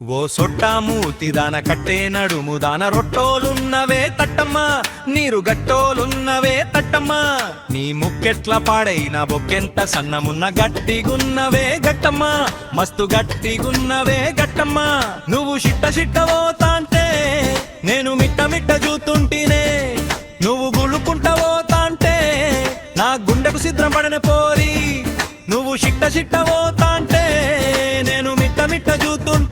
ఓ సొట్టామూతి దాన కట్టే నడుము దాన రొట్టోలున్నవే తట్టమ్మా నీరు గట్టోలున్నవే తట్టమ్మా. నీ ముక్కెట్ల పాడైన బొక్కెంత సన్నమున్న గట్టిగున్నవే గట్టమ్మా మస్తు గట్టిగున్నవే గట్టమ్మా నువ్వు షిట్ట షిట్ట పోతాంటే నేను మిట్ట మిట్ట చూతుంటినే నువ్వు గుళ్ళుకుంట పోతాంటే నా గుండెకు సిద్ధం పడన పోరి. నువ్వు షిట్ట షిట్ట పోతాంటే నేను మిట్ట మిట్ట చూతుంటే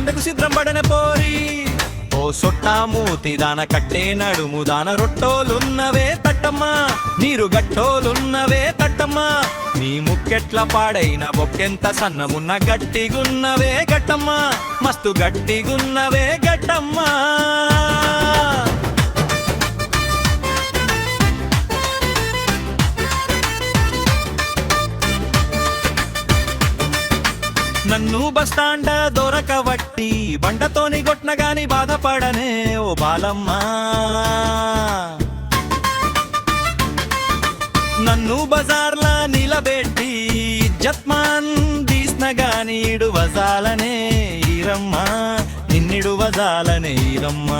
గుండెకు సిద్ధం పడన పోరి. ఓ సొట్టా మూతి దాన కట్టే నడుము దాన రొట్టోలున్నవే తట్టమ్మా. నీరు గట్టోలున్నవే తట్టమ్మా. నీ ముక్కెట్ల పాడైన బొక్కెంత సన్నమున్న గట్టిగున్నవే గట్టమ్మా. మస్తు గట్టిగున్నవే గట్టమ్మా. నన్ను బస్టాండ దొరకవట్టి బండతోని కొట్న గాని బాధపడనే ఓ బాలమ్మ. నన్ను బజార్లా నిలబెట్టి జత్మాన్ తీసిన గాని ఇడు వజాలనే ఈరమ్మ. నిన్నిడు వజాలనే ఈరమ్మ.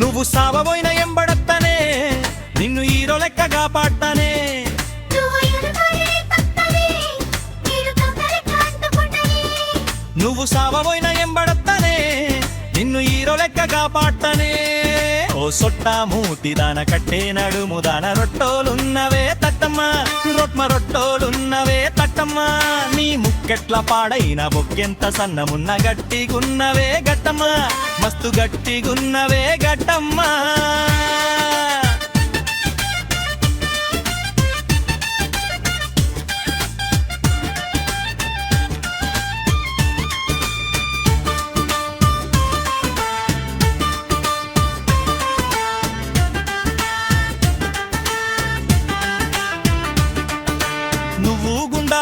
నువ్వు సావబోయిన ఎంబడత్తనే నిన్ను ఈరో లెక్కగా పాడతానే నువ్వు సావబోయిన ఎంబడత్తనే నిన్ను ఈరో లెక్క కాపాడతానే. ఓ సొట్టా మూతి దాన కట్టే నడుము దాన రొట్టోలున్నవే తట్టమ్మా. రొట్మ రొట్టోలున్నవే తట్టమ్మా. నీ ముక్కెట్ల పాడైన బొక్కెంత సన్నమున్న గట్టిగున్నవే గట్టమ్మ మస్తు గట్టిగున్నవే గట్టమ్మా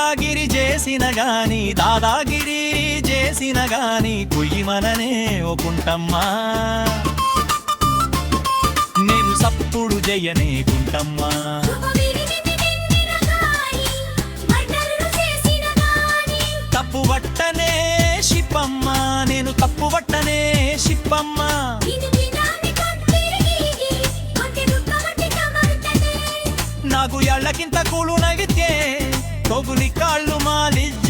దాదాగిరి చేసిన గాని దాదాగిరి చేసిన గాని కుయ్యమననే ఒకుంటమ్మా నేను సప్పుడు జయనే కుంటమ్మా. తప్పు పట్టనే షిప్పమ్మా నేను తప్పు పట్టనే షిప్పమ్మా. నాకు ఎళ్ళకింత కూలు నగితే తొగులి కాళ్ళు మాలిజ్జేనే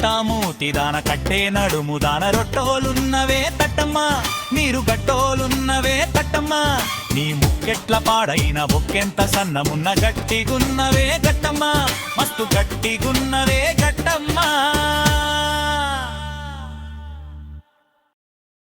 కట్టామూతి దాన కట్టే నడుము దాన రొట్టోలున్నవే తట్టమ్మా. నీరు గట్టోలున్నవే తట్టమ్మా. నీ ముక్కెట్ల పాడైన బొక్కెంత సన్నమున్న గట్టిగున్నవే గట్టమ్మా మస్తు గట్టిగున్నవే గట్టమ్మా